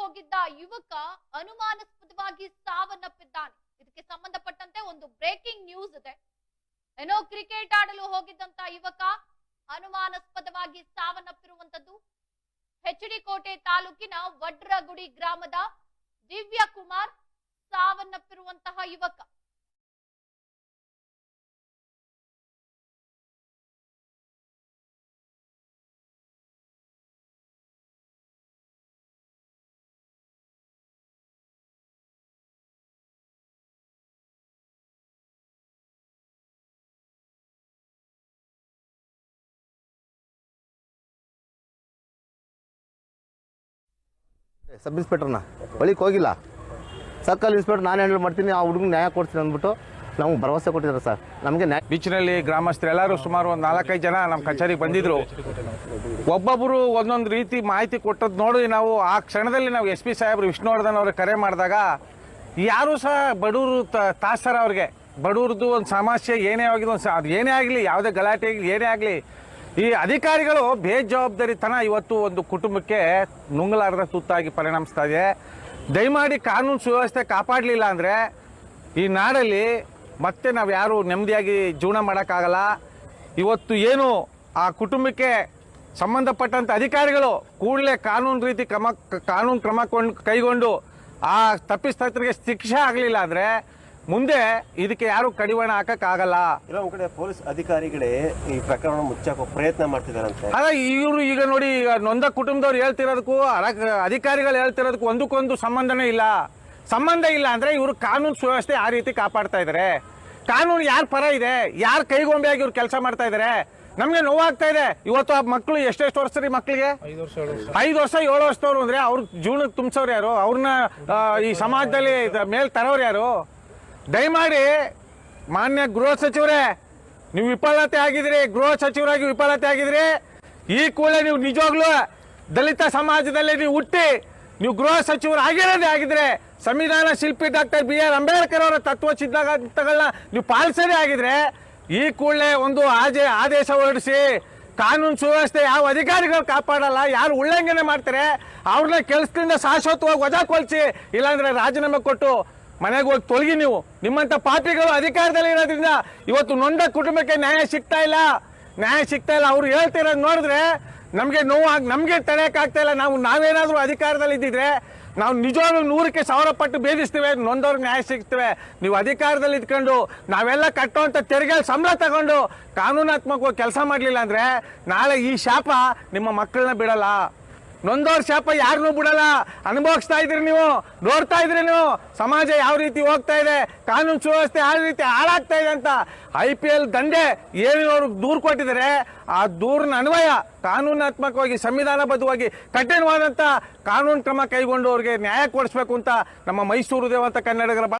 ಹೋಗಿದ್ದ ಯುವಕ ಅನುಮಾನಾಸ್ಪದವಾಗಿ ಸಾವನ್ನಪ್ಪಿದ್ದಾನೆ. ಇದಕ್ಕೆ ಸಂಬಂಧಪಟ್ಟಂತೆ ಒಂದು ಬ್ರೇಕಿಂಗ್ ನ್ಯೂಸ್ ಇದೆ. ಏನೋ ಕ್ರಿಕೆಟ್ ಆಡಲು ಹೋಗಿದ್ದಂತ ಯುವಕ ಅನುಮಾನಾಸ್ಪದವಾಗಿ ಸಾವನ್ನಪ್ಪಿರುವಂತದ್ದು ಹೆಚ್ಡಿ ಕೋಟೆ ತಾಲೂಕಿನ ವಡ್ರಗುಡಿ ಗ್ರಾಮದ ದಿವ್ಯ ಕುಮಾರ್ ಸಾವನ್ನಪ್ಪಿರುವಂತಹ ಯುವಕ. ಸಬ್ ಇನ್ಸ್ಪೆಕ್ಟರ್ನ ಬಳಿಕ್ ಹೋಗಿಲ್ಲ. ಸರ್ಕಲ್ ಇನ್ಸ್ಪೆಕ್ಟರ್ ನಾನು ಹ್ಯಾಂಡಲ್ ಮಾಡ್ತೀನಿ, ಆ ಹುಡುಗನ ನ್ಯಾಯ ಕೊಡ್ತೀನಿ ಅಂದ್ಬಿಟ್ಟು ನಾವು ಭರವಸೆ ಕೊಟ್ಟಿದ್ದಾರೆ ಸರ್. ನಮಗೆ ನ್ಯಾಯ ಬೀಚ್ನಲ್ಲಿ ಗ್ರಾಮಸ್ಥರೆಲ್ಲರೂ ಸುಮಾರು ಒಂದು ನಾಲ್ಕೈದು ಜನ ನಮ್ಮ ಕಚೇರಿಗೆ ಬಂದಿದ್ರು. ಒಬ್ಬೊಬ್ಬರು ಒಂದೊಂದು ರೀತಿ ಮಾಹಿತಿ ಕೊಟ್ಟದ್ದು ನೋಡಿ ನಾವು ಆ ಕ್ಷಣದಲ್ಲಿ ನಾವು ಎಸ್ ಪಿ ಸಾಹೇಬ್ರು ವಿಷ್ಣುವರ್ಧನ್ ಅವ್ರಿಗೆ ಕರೆ ಮಾಡಿದಾಗ ಯಾರೂ ಸಹ ಬಡವರು ತಾಸ್ತಾರ ಅವ್ರಿಗೆ ಬಡವ್ರದ್ದು ಒಂದು ಸಮಸ್ಯೆ ಏನೇ ಆಗಿದೆ ಒಂದು ಏನೇ ಆಗಲಿ, ಯಾವುದೇ ಗಲಾಟೆ ಆಗಲಿ, ಏನೇ ಆಗಲಿ ಈ ಅಧಿಕಾರಿಗಳು ಬೇಜವಾಬ್ದಾರಿತನ ಇವತ್ತು ಒಂದು ಕುಟುಂಬಕ್ಕೆ ನುಂಗಲಾರದ ತುತ್ತಾಗಿ ಪರಿಣಮಿಸ್ತಾ ಇದೆ. ದಯಮಾಡಿ ಕಾನೂನು ಸುವ್ಯವಸ್ಥೆ ಕಾಪಾಡಲಿಲ್ಲ ಅಂದರೆ ಈ ನಾಡಲ್ಲಿ ಮತ್ತೆ ನಾವು ಯಾರು ನೆಮ್ಮದಿಯಾಗಿ ಜೀವನ ಮಾಡೋಕ್ಕಾಗಲ್ಲ. ಇವತ್ತು ಏನು ಆ ಕುಟುಂಬಕ್ಕೆ ಸಂಬಂಧಪಟ್ಟಂಥ ಅಧಿಕಾರಿಗಳು ಕೂಡಲೇ ಕಾನೂನು ರೀತಿ ಕ್ರಮ, ಕಾನೂನು ಕ್ರಮ ಕೈಗೊಂಡು ಆ ತಪ್ಪಿಸ್ತರಿಗೆ ಶಿಕ್ಷೆ ಆಗಲಿಲ್ಲ ಅಂದರೆ ಮುಂದೆ ಇದಕ್ಕೆ ಯಾರು ಕಡಿವಾಣ ಹಾಕಕ್ಕಾಗಲ್ಲ ಇಲ್ಲ ಒಂದ್ ಕಡೆ ಪೊಲೀಸ್ ಅಧಿಕಾರಿಗಳೇ ಈ ಪ್ರಕರಣ ಮುಚ್ಚಾಕೋ ಪ್ರಯತ್ನ ಮಾಡ್ತಿದಾರಂತೆ. ಅದ ಇವರು ಈಗ ನೋಡಿ ಈಗ ನೊಂದ ಕುಟುಂಬದವ್ರು ಹೇಳ್ತಿರೋದಕ್ಕೂ ಅರ- ಅಧಿಕಾರಿಗಳು ಹೇಳ್ತಿರೋದಕ್ಕೂ ಒಂದಕ್ಕೊಂದು ಸಂಬಂಧನೇ ಇಲ್ಲ. ಸಂಬಂಧ ಇಲ್ಲ ಅಂದ್ರೆ ಇವರು ಕಾನೂನು ಸುವ್ಯವಸ್ಥೆ ಆ ರೀತಿ ಕಾಪಾಡ್ತಾ ಇದ್ದಾರೆ ಕಾನೂನು ಯಾರ ಪರ ಇದೆ? ಯಾರ ಕೈಗೊಂಬೆಯಾಗಿ ಇವ್ರು ಕೆಲಸ ಮಾಡ್ತಾ ಇದ್ದಾರೆ ನಮ್ಗೆ ನೋವಾಗ್ತಾ ಇದೆ. ಇವತ್ತು ಆ ಮಕ್ಕಳು ಎಷ್ಟೆಷ್ಟು ವರ್ಷ ರೀ ಮಕ್ಕಳಿಗೆ ಐದು ವರ್ಷ ಏಳು ವರ್ಷದವ್ರು ಅಂದ್ರೆ ಅವ್ರ ಜೀವನಕ್ಕೆ ತುಂಬಿಸೋರು ಯಾರು? ಅವ್ರನ್ನ ಆ, ಈ ಸಮಾಜದಲ್ಲಿ ದ- ಮೇಲ್ ತರೋರು ಯಾರು? ದಯಮಾಡಿ ಮಾನ್ಯ ಗೃಹ ಸಚಿವರೇ, ನೀವು ವಿಫಲತೆ ಆಗಿದ್ರಿ ಗೃಹ ಸಚಿವರಾಗಿ ವಿಫಲತೆ ಆಗಿದ್ರಿ ಈ ಕೂಡಲೇ ನೀವು ನಿಜವಾಗ್ಲೂ ದಲಿತ ಸಮಾಜದಲ್ಲಿ ನೀವು ಹುಟ್ಟಿ, ನೀವು ಗೃಹ ಸಚಿವರು ಆಗಿರೋದೇ ಆಗಿದ್ರೆ, ಸಂವಿಧಾನ ಶಿಲ್ಪಿ ಡಾಕ್ಟರ್ ಬಿ ಆರ್ ಅಂಬೇಡ್ಕರ್ ಅವರ ತತ್ವ ಸಿದ್ಧಾಂತಗಳನ್ನ ನೀವು ಪಾಲಿಸದೇ ಆಗಿದ್ರೆ, ಈ ಕೂಡಲೇ ಒಂದು ಆಜೆ ಆದೇಶ ಹೊರಡಿಸಿ, ಕಾನೂನು ಸುವ್ಯವಸ್ಥೆ ಯಾವ ಅಧಿಕಾರಿಗಳು ಕಾಪಾಡಲ್ಲ, ಯಾರು ಉಲ್ಲಂಘನೆ ಮಾಡ್ತಾರೆ, ಅವ್ರನ್ನ ಕೆಲಸದಿಂದ ಶಾಶ್ವತವಾಗಿ ವಜಾ ಕೊಲ್ಸಿ ಇಲ್ಲಾಂದ್ರೆ ರಾಜೀನಾಮೆ ಕೊಟ್ಟು ಮನೆಗೆ ಹೋಗಿ ತೊಲಗಿ ನೀವು. ನಿಮ್ಮಂತ ಪಾಪಿಗಳು ಅಧಿಕಾರದಲ್ಲಿ ಇರೋದ್ರಿಂದ ಇವತ್ತು ನೊಂದ ಕುಟುಂಬಕ್ಕೆ ನ್ಯಾಯ ಸಿಗ್ತಾ ಇಲ್ಲ. ನ್ಯಾಯ ಸಿಗ್ತಾ ಇಲ್ಲ. ಅವ್ರು ಹೇಳ್ತಿರೋದು ನೋಡಿದ್ರೆ ನಮಗೆ ನೋವು ಆಗ್, ನಮಗೆ ತಡೆಯೋಕ್ಕಾಗ್ತಾ ಇಲ್ಲ. ನಾವು ನಾವೇನಾದರೂ ಅಧಿಕಾರದಲ್ಲಿ ಇದ್ದಿದ್ರೆ ನಾವು ನಿಜವಾಗ್ಲೂ ನೂರಕ್ಕೆ ಸಾವಿರ ಪಟ್ಟು ಭೇದಿಸ್ತೇವೆ. ನೊಂದವ್ರಿಗೆ ನ್ಯಾಯ ಸಿಗ್ತೇವೆ. ನೀವು ಅಧಿಕಾರದಲ್ಲಿ ಇದ್ಕೊಂಡು ನಾವೆಲ್ಲ ಕಟ್ಟುವಂಥ ತೆರಿಗೆ ಸಂಬಳ ತಗೊಂಡು ಕಾನೂನಾತ್ಮಕವಾಗಿ ಕೆಲಸ ಮಾಡಲಿಲ್ಲ ಅಂದ್ರೆ ನಾಳೆ ಈ ಶಾಪ ನಿಮ್ಮ ಮಕ್ಕಳನ್ನ ಬಿಡಲ್ಲ. ನೊಂದವ್ರ ಶಾಪ ಯಾರನ್ನೂ ಬಿಡಲ್ಲ. ಅನುಭವಿಸ್ತಾ ಇದ್ರಿ ನೀವು, ನೋಡ್ತಾ ಇದ್ರಿ ನೀವು. ಸಮಾಜ ಯಾವ ರೀತಿ ಹೋಗ್ತಾ ಇದೆ, ಕಾನೂನು ಸುವ್ಯವಸ್ಥೆ ಯಾವ ರೀತಿ ಹಾಳಾಗ್ತಾ ಇದೆ ಅಂತ ಐ ಪಿ ಎಲ್ ದಂಡೆ ಏನು ಅವರು ದೂರು ಕೊಟ್ಟಿದ್ದಾರೆ. ಆ ದೂರಿನ ಅನ್ವಯ ಕಾನೂನಾತ್ಮಕವಾಗಿ ಸಂವಿಧಾನಬದ್ಧವಾಗಿ ಕಠಿಣವಾದಂಥ ಕಾನೂನು ಕ್ರಮ ಕೈಗೊಂಡು ಅವ್ರಿಗೆ ನ್ಯಾಯ ಕೊಡಿಸ್ಬೇಕು ಅಂತ ನಮ್ಮ ಮೈಸೂರು ದೇವಂತ ಕನ್ನಡಿಗರ